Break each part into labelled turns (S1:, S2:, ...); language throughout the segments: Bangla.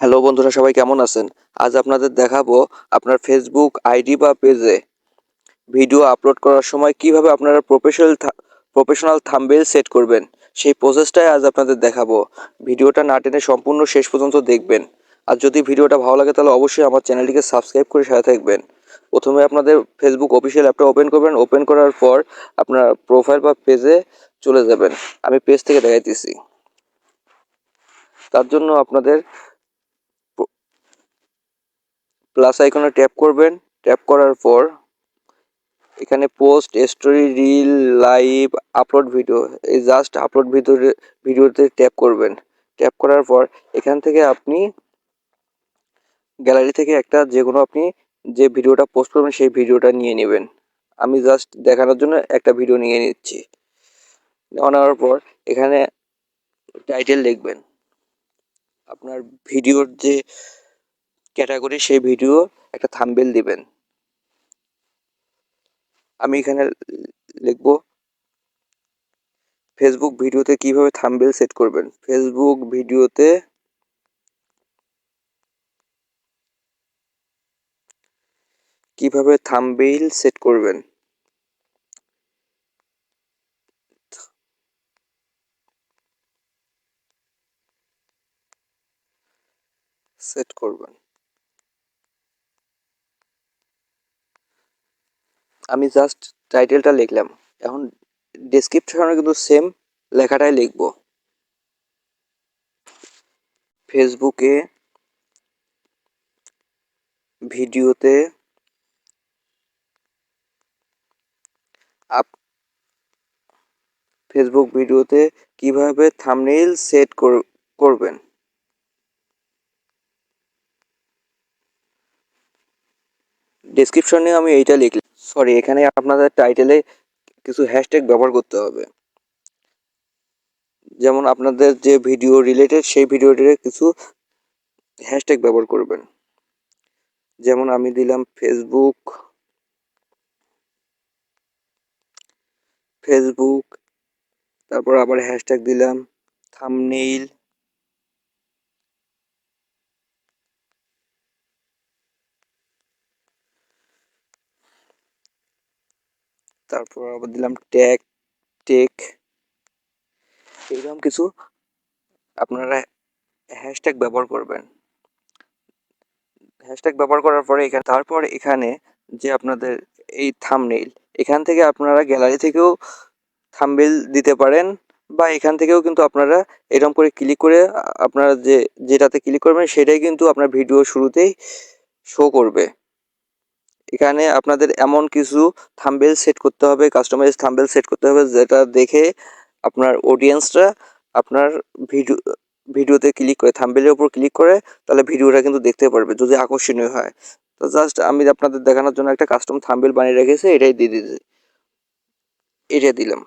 S1: হ্যালো বন্ধুরা, সবাই কেমন আছেন? আজ আপনাদের দেখাবো আপনার ফেসবুক আইডি বা পেজে ভিডিও আপলোড করার সময় কীভাবে আপনারা প্রফেশনাল প্রফেশনাল থাম্বেল সেট করবেন। সেই প্রসেসটাই আজ আপনাদের দেখাবো। ভিডিওটা না টেনে সম্পূর্ণ শেষ পর্যন্ত দেখবেন। আর যদি ভিডিওটা ভালো লাগে তাহলে অবশ্যই আমার চ্যানেলটিকে সাবস্ক্রাইব করে সাথে থাকবেন। প্রথমে আপনাদের ফেসবুক অফিসিয়াল অ্যাপটা ওপেন করবেন। ওপেন করার পর আপনার প্রোফাইল বা পেজে চলে যাবেন। আমি পেজ থেকে দেখাইতেছি। তার জন্য আপনাদের প্লাস আইকনে ট্যাপ করবেন। ট্যাপ করার পর এখানে post story reel live upload video এই জাস্ট আপলোড ভিডিও ভিডিওতে ট্যাপ করবেন। ট্যাপ করার পর এখান থেকে আপনি গ্যালারি থেকে একটা যে কোনো আপনি যে ভিডিওটা পোস্ট করবেন সেই ভিডিওটা নিয়ে নেবেন। আমি জাস্ট দেখানোর জন্য একটা ভিডিও নিয়ে নিচ্ছি। নেওয়ার পর এখানে টাইটেল লিখবেন। আপনার ভিডিওর যে ক্যাটাগরি সেই ভিডিও একটা থাম্বেল দিবেন। আমি এখানে লিখব, ফেসবুক ভিডিওতে কীভাবে থাম্বেল সেট করবেন? ফেসবুক ভিডিওতে কীভাবে থাম্বেল সেট করবেন? সেট করবেন। আমি জাস্ট টাইটেলটা লিখলাম। এখন ডেসক্রিপশনে কিন্তু সেম লেখাটাই লিখব। ফেসবুকে ভিডিওতে আপ ফেসবুক ভিডিওতে কীভাবে থামনেইল সেট করবেন? ডেসক্রিপশনে আমি এইটা লিখলাম। সরি এখানে আপনাদের টাইটেলে কিছু হ্যাশট্যাগ ব্যবহার করতে হবে। যেমন আপনাদের যে ভিডিও রিলেটেড সেই ভিডিওটির কিছু হ্যাশট্যাগ ব্যবহার করবেন। যেমন আমি দিলাম ফেসবুক ফেসবুক তারপর আবার হ্যাশট্যাগ দিলাম থামনেইল তারপর আবার দিলাম ট্যাগ টেক এরকম কিছু আপনারা হ্যাশট্যাগ ব্যবহার করবেন। হ্যাশট্যাগ ব্যবহার করার পরে এখানে, তারপর এখানে যে আপনাদের এই থামনেইল এখান থেকে আপনারা গ্যালারি থেকেও থাম্বেল দিতে পারেন বা এখান থেকেও কিন্তু আপনারা এরকম করে ক্লিক করে আপনারা যে, যেটাতে ক্লিক করবেন সেটাই কিন্তু আপনার ভিডিও শুরুতেই শো করবে। এখানে আপনাদের এমন কিছু থাম্বেল সেট করতে হবে কাস্টমাইজ থাম্বেল সেট করতে হবে, যেটা দেখে আপনার অডিয়েন্সরা আপনার ভিডিও, ভিডিওতে ক্লিক করে, থাম্বেলের উপর ক্লিক করে, তাহলে ভিডিওটা কিন্তু দেখতে পারবে, যদি আকর্ষণীয় হয়। তো জাস্ট আমি আপনাদের দেখানোর জন্য একটা কাস্টম থাম্বেল বানিয়ে রেখেছি, এটাই দিয়ে দিয়েছি। এটা দিলাম।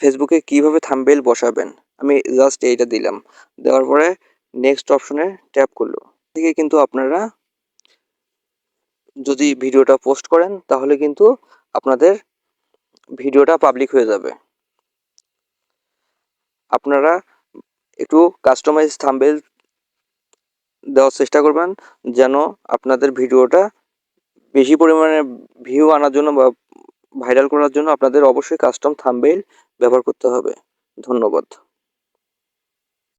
S1: ফেসবুকে কীভাবে থাম্বেল বসাবেন? আমি জাস্ট এইটা দিলাম। দেওয়ার পরে নেক্সট অপশনে ট্যাপ করল। থেকে কিন্তু আপনারা যদি ভিডিওটা পোস্ট করেন, তাহলে কিন্তু আপনাদের ভিডিওটা পাবলিক হয়ে যাবে। আপনারা একটু কাস্টমাইজ থাম্বেল দেওয়ার চেষ্টা করবেন, যেন আপনাদের ভিডিওটা বেশি পরিমাণে ভিউ আনার জন্য বা ভাইরাল করার জন্য আপনাদের অবশ্যই কাস্টম থাম্বেল ব্যবহার করতে হবে। ধন্যবাদ।